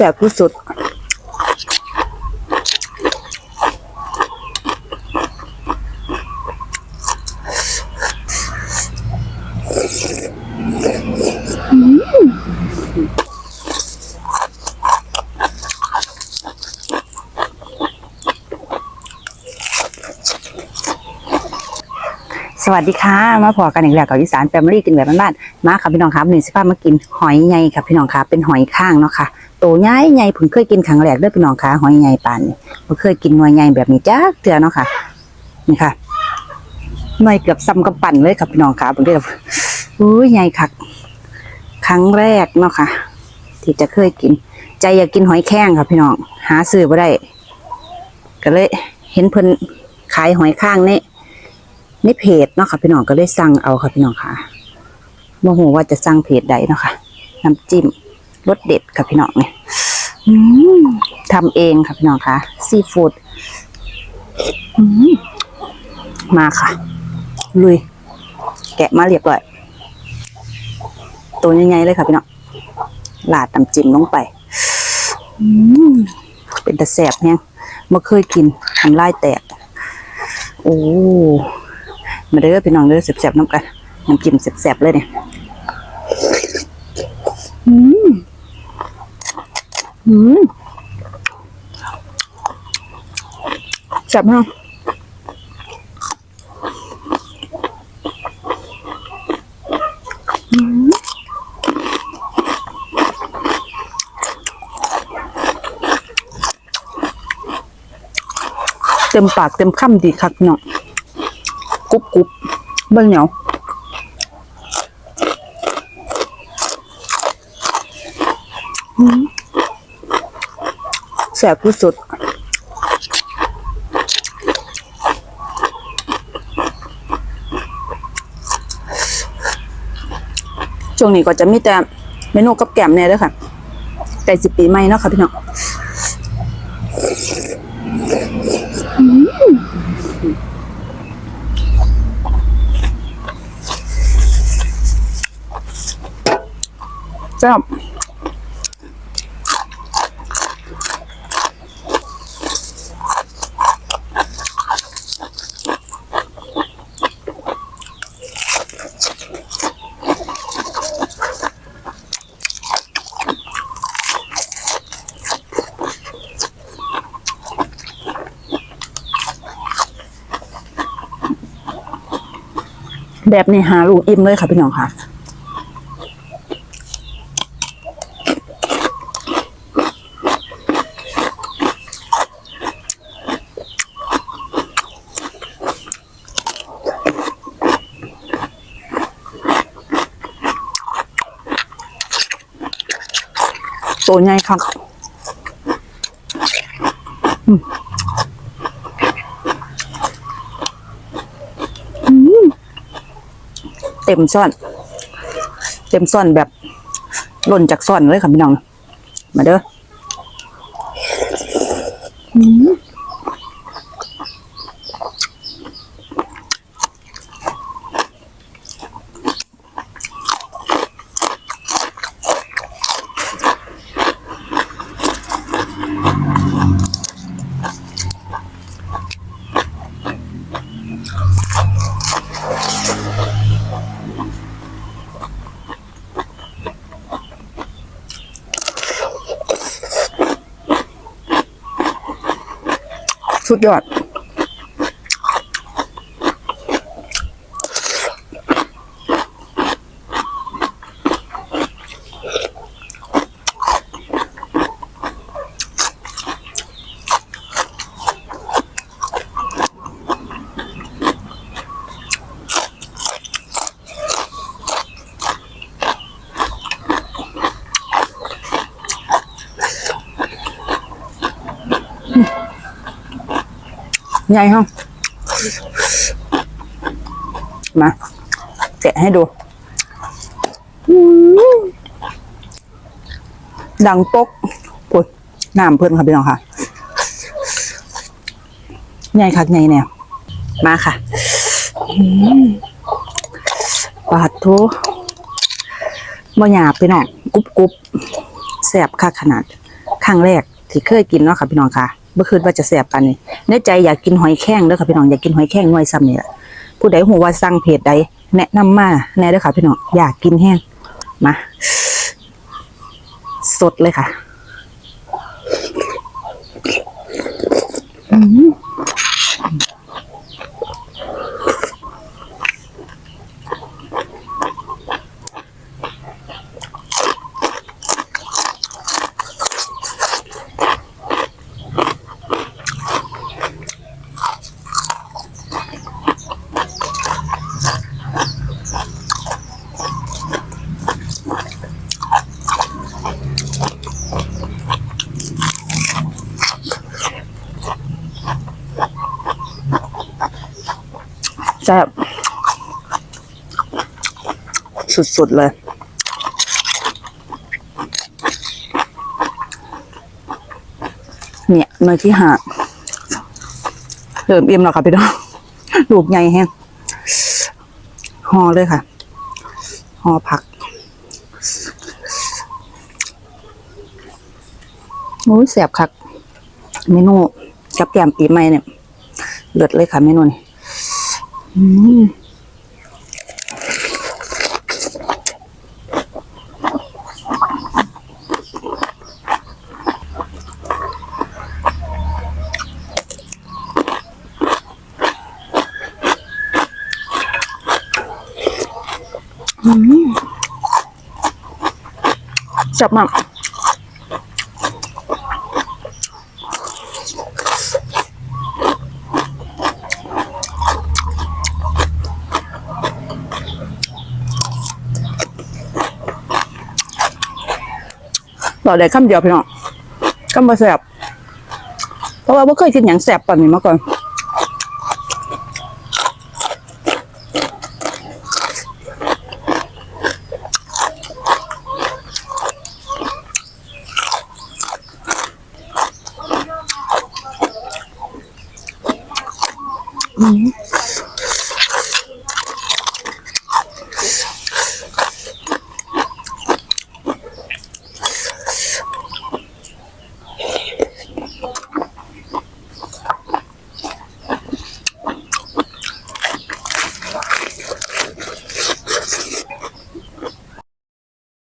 สบที่สุดสวัสดีค่ะ มาพอกันอีกแล้วกับอีสานแฟมิลี่กินแบบบ้านๆมาค่ะพี่น้องครับหนึ่งสิบามากินหอยใหญ่ค่ะพี่น้องครับเป็นหอยข้างเนาะค่ะ โตใหญ่ใหญ่เพิ่งเคยกินครั้งแรกด้อพี่น้องค่ะหอยใหญ่ปานนี้เพิ่งเคยกินหน่วยใหญ่แบบนี้จ้าเตือเนาะค่ะนี่ค่ะหน่วยเกือบซ้ำกับปั่นเลยค่ะพี่น้องค่ะเพิ่งได้อุ้ยใหญ่คักครั้งแรกเนาะค่ะ ที่จะเคยกิน ใจอยากกินหอยแข้งค่ะพี่น้องหาซื้อบ่ได้ ก็เลย เห็นเพิ่นขายหอยข้างนี่ในเพจเนาะค่ะพี่น้องก็เลยสั่งเอาค่ะพี่น้องค่ะโมโหว่าจะสั่งเพจใดเนาะค่ะน้ำจิ้ม รสเด็ดค่ะพี่น้องเนี่ยทำเองค่ะพี่น้องค่ะ ซีฟู้ดมาค่ะ ลุย แกะมาเรียบร้อยตัวใหญ่ๆเลยค่ะพี่น้องลาดน้ำจิ้มลงไปเป็นตะแสบเนี่ยมื่อเคยกินทำลายแตก โอ้มาเด้อพี่น้องเด้อแซ่บๆน้ำกันน้ำจิ้มแซ่บๆเลยเนี่ยอืม อืมแซ่บมากเต็มปากเต็มคำดีครับพี่น้องกรุบกรุบเบิ่งเหนียวอืม แสบที่สุด ช่วงนี้ก็จะมีแต่เมนูกับแกมเนี่ยเด้อค่ะไก่สิบปีใหม่เนาะค่ะพี่น้องแซ่บ แบบนี้หาลูกอิ่มเลยค่ะพี่น้องค่ะ ตัวใหญ่ครับอืมเต็มซ่อน เต็มซ่อนแบบหล่นจากซ่อนเลยค่ะพี่น้อง มาเด้อ สุดยอด ใหญ่ฮะมาแกะให้ดู ดังปกโอ้ยน้ำเพื่อนค่ะพี่น้องค่ะ ใหญ่คักใหญ่เนี่ย มาค่ะอืมปาดโถบ่หยาบพี่น้องกรุบกรุบแสบคักขนาด ครั้งแรกที่เคยกินเนาะค่ะพี่น้องค่ะ เมื่อคืนว่าจะแสบปานนี้ในใจอยากกินหอยแข้งเด้อค่ะพี่น้องอยากกินหอยแข้งหน่วยซ้ำนี่แหละผู้ใดหูว่าสั่งเพจใดแนะนำมาแน่เด้อค่ะพี่น้องอยากกินแห้งมาสดเลยค่ะ ซ่บสุดๆเลยเนี่ยเนยที่หาเริ่มเอี่ยมแล้วค่ะพี่น้องลูกใหญ่แห้งห่อเลยค่ะห่อผักโอ้ยแสบคักเมนูกับแกมปีใหม่เนี่ยเลือดเลยค่ะเมนูนี้ จับมา กต่อได้คำเดียวพี่น้องคำบ่แสบเพราะว่าไม่เคยกินอย่างแสบปานนี้มาก่อนอืม